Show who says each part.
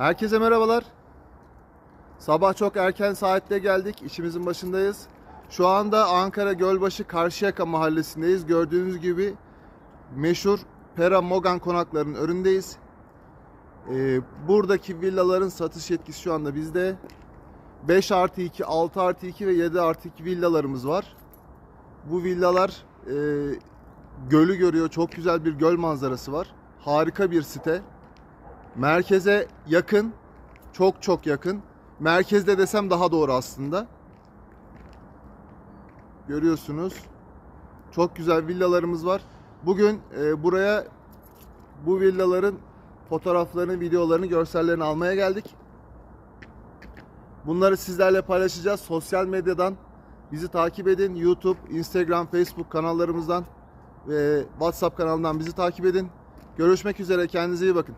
Speaker 1: Herkese merhabalar. Sabah çok erken saatte geldik. İşimizin başındayız. Şu anda Ankara Gölbaşı Karşıyaka mahallesindeyiz. Gördüğünüz gibi meşhur Pera Mogan konaklarının önündeyiz. Ee, buradaki villaların satış yetkisi şu anda bizde. 5 artı 2, 6 artı 2 ve 7 artı 2 villalarımız var. Bu villalar e, gölü görüyor. Çok güzel bir göl manzarası var. Harika bir site. Merkeze yakın. Çok çok yakın. Merkezde desem daha doğru aslında. Görüyorsunuz. Çok güzel villalarımız var. Bugün e, buraya bu villaların fotoğraflarını, videolarını, görsellerini almaya geldik. Bunları sizlerle paylaşacağız. Sosyal medyadan bizi takip edin. YouTube, Instagram, Facebook kanallarımızdan ve WhatsApp kanalından bizi takip edin. Görüşmek üzere. Kendinize iyi bakın.